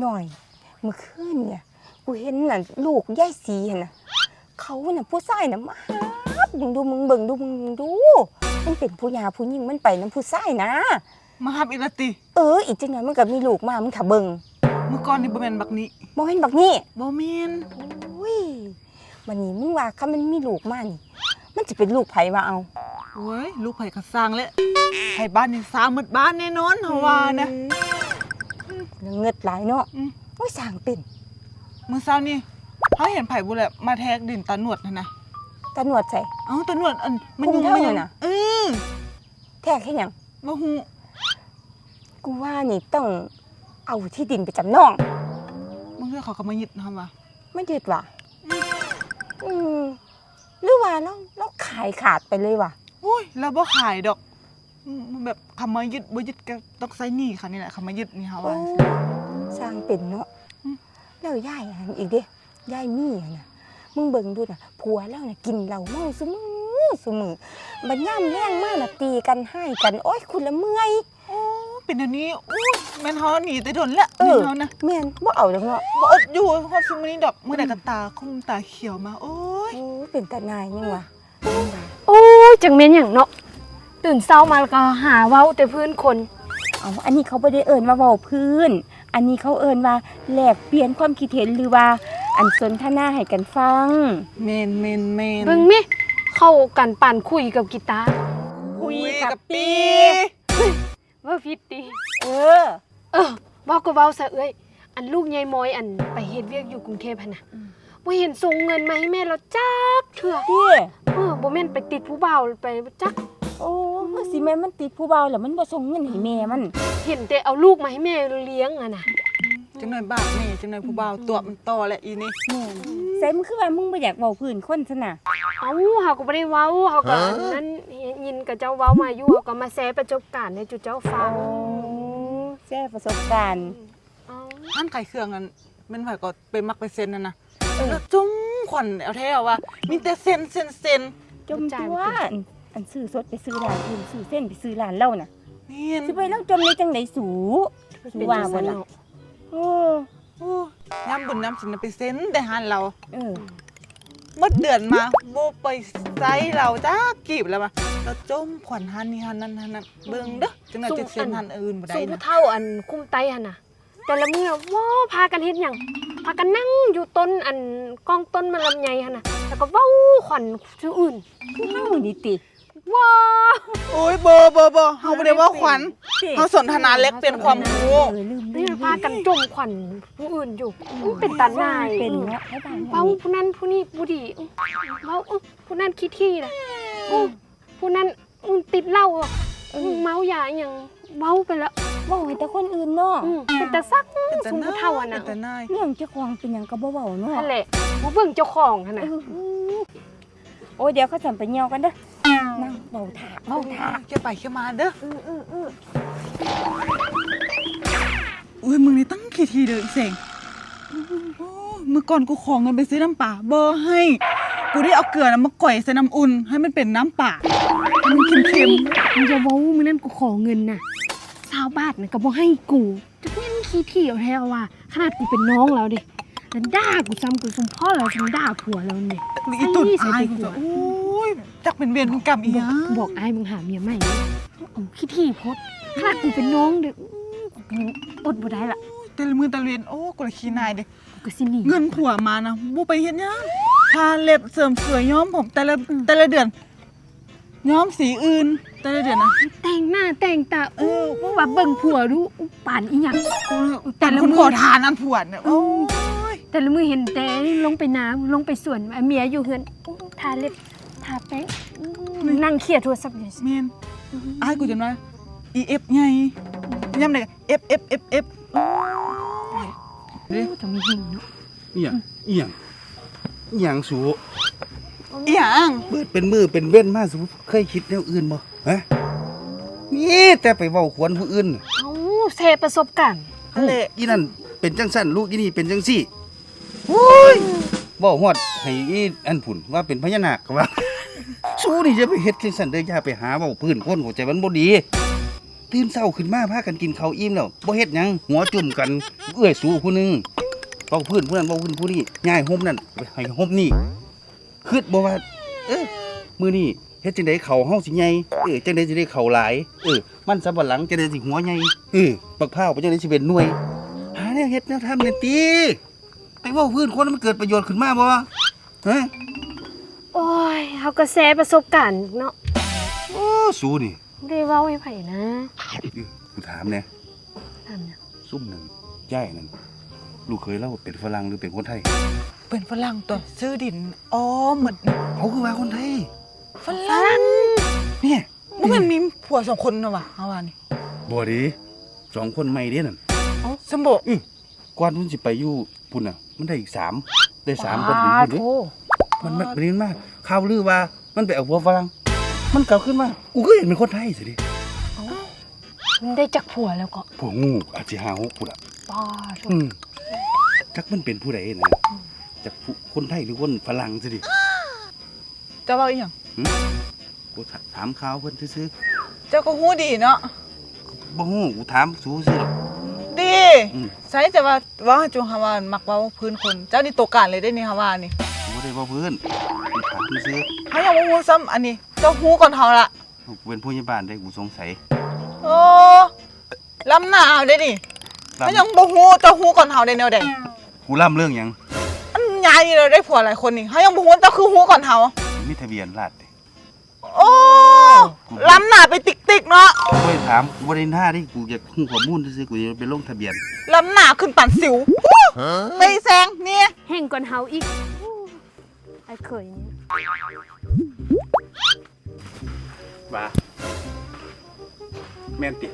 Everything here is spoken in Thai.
หน่อย เมื่อคืนเนี่ย กูเห็นน่ะลูกยายสีหั่นน่ะ เขาน่ะผู้ชายน่ะมาหามึงดูมึงเบิ่งดูมึงดู มันเป็นผู้หญาผู้หญิงมันไปน้ำผู้ชายนะ มาหับอีละติเออ อีกจังหน่อยมันก็มีลูกมามึงถ้าเบิ่งเมื่อก่อนนี่บ่แม่นบักนี้บ่เห็นบักนี่บ่แม่นอุ้ยวันนี้มึงว่าคันมันมีลูกมานี่ มันจะเป็นลูกไผมาเอาโอ้ยลูกไผก็สร้างแล้วให้บ้านนี่สร้างหมดบ้านแน่นอนเฮาว่านะเรื่อง เงิดหลายเนาะอืมโอ้ยสร้างเป็นมื้อเช้านี่เฮาเห็นไผบ่แหละมาแทกดินตาหนวดนั่นนะตาหนวดใส่เอ้าตาหนวดอันมันคุมยุ่งเท่ามันอยู่ยังน่ะเออแทกให้หยังบ่ฮู้กูว่านี่ต้องเอาที่ดินไปจำนองบางเทื่อเขาก็มายึดเฮาว่าไม่ยืดว่ะอืมหรือว่าเราเราขายขาดไปเลยว่ะโอ้ยเราบ่ขายดอกอืมมัน แบบคำมายึดบ่ยึดก็ต้องใช้หนี้ค่ะนี่แหละคำมายึดนี่เฮาโอ้ว่าสร้างเป็นเนาะอืมแล้วย่ายอันอีกเด้ย่ายมีอะนะมึงเบิ่งดูน่ะผัวแล้วน่ะกินเหล้าเมาซุมือซุมือบัดย่ามแรงมากน่ะตีกันให้กันโอ้ยคุณละเมื่อยโอ้เป็นเดี๋ยวนี้อุ้ยแม่นเฮาหนีแต่โดนละเอแม่อนเฮานะแม่นบ่เอาจังเนาะบ่อดอยู่ฮอดซุมื้อนี้ดอกมื้อใดก็ตาคมตาเขียวมาโอ้ยโอ้ยเป็นตานายยังวะโอ้ยจังเม็นอย่างเนาะ ตื่นเช้ามาแล้วก็หาเว้าแต่พื้นคนเอาอันนี้เขาบ่ได้เอิ้นว่าเว้าพื้น อันนี้เขาเอิ้นว่าแลกเปลี่ยนความคิดเห็นหรือว่า อันสนทนาให้กันฟัง เมนเมนเมนเบิ่งมิเข้ากันปั่นคุยกับกีตาร์คุยกับปีว่าฟิตดีเออ เออเว้าก็เว้าซะเอ้ยอันลูกยายมอยอันไปเฮ็ดเวียกอยู่กรุงเทพหั่นน่ะบ่เห็นส่งเงินมาให้แม่เราจักเทื่อเด้เออบ่แม่นไปติดผู้บ่าวไปจัก โอ้สิแม่มันติดผู้เบาแล้วมันบ่ส่งเงินให้แม่มัน เห็นแต่เอาลูกมาให้แม่เลี้ยงอะน่ะจังหน่อยบาปแม่จังหน่อยผู้บ่าวตัวมันต่อแหละอีนี่แม่นใส่มันคือว่ามึงบ่อยากเว้าพื้นคนซะน่ะเอ้าเฮาก็บ่ได้เว้าเฮาก็อันนั้นยินกับเจ้าเว้ามาอยู่เฮาก็มาแชร์ประสบการณ์ให้จุเจ้าฟังโอ้แชร์ประสบการณ์เอ้าท่านขายเครื่องนั้นแม่นไผก็ไปมักไปเซ็นนั่นน่ะแล้วจุ้งขวัญเอาแท้ว่ามีแต่เซ็นเซ็นเซ็นจมตัว อันอันซื้อสดไปซื้อร้านอื่นซื้อเส้นไปซื้อร้านเหล้าน่ะนี่สิไปแล้วจมในจังไดสูสูว่าบ่ล่ะโอ้โอ้ยามบุญน้ำสินไปเซ็นแต่หันเราเออเมื่อเดือนมาโบไปไซเราจ้ากีบแล้วมาแล้วจมขวัญหันนี่หันนั่นหันนั่นเบิ่งเด้อจังหน่อยจะเซ็นหันอื่นบ่ได้ส่งนะผู้เฒ่าอันคุ้มไตหั่นน่ะ แต่ละมื้อว้าพากันเฮ็ดหยังพากันนั่งอยู่ต้นอันกองต้นมันลำไยหั่นน่ะแล้วก็เว้าขวัญชื่ออื่น คือเฮานี่ติ ว้าโอ้ยบ่บ่บ่เฮาบ่ได้ว่าขวัญติเฮาสนทนาแลกเปลี่ยนความรู้เออลืมลืนี่มพากันจมขวัญผู้อื่นอยู่มันเป็นตาหนายเป็นเนาะให้บ้านเว้าผู้นั้นผู้นี้ผู้ดีเว้าอุ๊ยผู้นั้นขี้ที่น่ะอุ๊ยผู้นั้นอืมติดเหล้าอะอืมเมายาอหยังเว้าไปแล้วเว้าให้แต่คนอื่นเนาะอืมเป็นตาซักเป็นแต่สูงนาผู้เฒ่าอะนะเป็นแต่นายเรื่องเจ้าของเป็นหยังก็บ่เว้าเนาะนั่นแหละบ่เบิ่งเจ้าของหั่นน่ะโอ้ยเดี๋ยวเขาสั่นไปเหี่ยวกันเด้อ นั่งเว้าถาเว้าถาแค่ไปแค่มาเด้อเออเออเอออุ้ยมึงนี่ตั้งกี่ทีเด้ออีเสงโอ้เมื่อก่อนกูขอเงินไปซื้อน้ำป่าบ่ให้ กูได้เอาเกลือน่ะมาก่อยใส่น้ำอุ่น ให้มันเป็นน้ำป่าให้มันเค็มมึงจะเว้ามื้อนั้นกูขอเงินน่ะชาวบ้านน่ะก็บ่ให้กู จะแม่นขี้ที่เอาแท้ว่าขนาดกูเป็นน้องแล้วดิแล้วด่ากูซ้ำกูสมพ่อแล้วฉันด่าผัวแล้วเนี่ยๆอีตุ่นใส่อายใส่กูผัจะวโอ้ย จักเป็นเวรเป็นกรรมอีหบยัอกงบอกอ้ายมึงหาเมียใหม่เอาขี้ที่พดขนาดกูเป็นน้องเด้ออื้อกูอดบ่ได้ละแต่ละมือแต่ละเวียนโอ้กูละขี้นายเด้กูก็สิหนีเงินผัวมานะบ่ไปเฮ็ดหยังทาเล็บเสริมสวยย้อมผมแต่ละแต่ละเดือน ย้อมสีอื่น แต่ละเดือนนะแต่งหน้าแต่งตาเออว่าเบิ่งผัวดูป่านอีหยังแต่ละคนขอทานอันผัวเนี่ยโอ้ยแต่ละมือเห็นแต่ลงไปน้ำลงไปสวนเมียอยู่เฮือนอู้ทาเล็บ ทาแป้งอู้นั่งเครียดโทรศัพท์อยู่เมนอ้ายกูจนว่า EF ไงย่ำไหน F F F F โอ้จะมีหิงเนาะเอียงเอียงเอียงสูอีหยังเบิดเป็นมือเป็นเว้นมาสูเคยคิดแนวอื่นบ่ฮะนี่แต่ไปเว้าขวนผู้อื่นเอ้าเซประสบการณ์นั่นแหละอีนั่นเป็นจังสั้นลูกอีนี่เป็นจังซี่โอ้ยบ่ฮอดให้อีอันผุ่นว่าเป็นพญานาคก็ว่า สู้นี่จะไปเฮ็ดจังซั่นเด้ออย่าไปหาเว้าพื้นคนเข้าใจมันบ่ดีตื่นเช้าขึ้นมาพากันกินข้าวอิ่มแล้วบ่เฮ็ดหยังหัวจุ่มกันเอื้อยสู่ผู้นึงเว้าพื้นผู้นั้นเว้าพื้นผู้นี้ย้ายห่มนั่นไปให้ห่มนี่คิดบ่ว่าเออมื้อนี้เฮ็ดจังได๋เขาเฮาสิใหญ่เออจังได๋สิได้เขาหลายเออมันสำบัดหลังจังได๋สิหัวใหญ่เออบักพร้าวเป็นจังได๋สิเป็นหน่วยหาแนวเฮ็ดแนวทำเนี่ยติไปเว้าพื้นคนมันเกิดประโยชน์ขึ้นมาบ่ฮะ โอ้ยเขาก็แชร์ประสบการณ์เนาะโอ้สู้นี่บ่ได้เว้าให้ไผนะเอ้ยกูถามแหน่ทำเนี่ยซุ่มนั่นย่ายนั่นลูกเคยเล่าเป็นฝรั่งหรือเป็นคนไทยเป็นฝรั่งตัวซื้อดินอ๋อหมดเขาคือว่าคนไทย ฝรั่งเนี่ยบ่แมันมีผัวสองคนนะวะเฮาว่านี่บ่ดีสองคนใหม่เด้นั่นเอ้าสมบก่อนมันสิไปอยู่พุ่นน่ะ มันได้อีกสามได้สามคนอยู่อ้าพุ่นเด้โธ มันมันมันมาข่าวลือว่ามันไปเอาผัวฝรั่งมันกลับขึ้นมากูก็เห็นเป็นคนไทยสิดิมันได้จักผัวแล้วก็พวกงูอาจสิหาหกพุ่นล่ะป้าโธ่อืมจักมันเป็นผู้ใดนะจักผู้คนไทยหรือคนฝรั่งสิดิจะเว้าอีหยังกูถามข่าวเพิ่นซื่อเจ้าก็ฮู้ดีเนาะๆบ่ฮู้กูถามสู้ซื่อหรอก ดีอืมใช่แต่ว่าเว่าให้จงฮาวามักเว้าพื้นคน เจ้านี่ตกการเลยได้นี่ฮาวานี่กู บ่ได้เว้าเพิ่นกูถามซื่อเฮายังบ่ฮู้ซ้ำอันนี้เจ้าฮู้ก่อนเฮาละๆกูเป็นผู้ใหญ่บ้านได้กูสงสัยโอ้ลำหน้าเอาได้นี่ลำเฮายังบ่ฮู้เจ้าฮู้ก่อนเฮาได้แนวใดกูล่ำเรื่องหยังอันยายนี่เราได้ผัวหลายคนนี่เฮายังบ่ฮู้เจ้าคือฮู้ก่อนเฮามีทะเบียนราษฎร์ดิโอ้ลำหน้าไปติ๊กๆเนาะกูบ่ได้ถามกูบ่ได้หน้าดิกูอยากฮู้ข้อมูลซื่อๆกูจะไปลงทะเบียนลำหน้าขึ้นปั่นสิวไปแซงเนี่ยแห่งก่อนเฮาอีกไอ้เขยนี่ว่าแม่นติ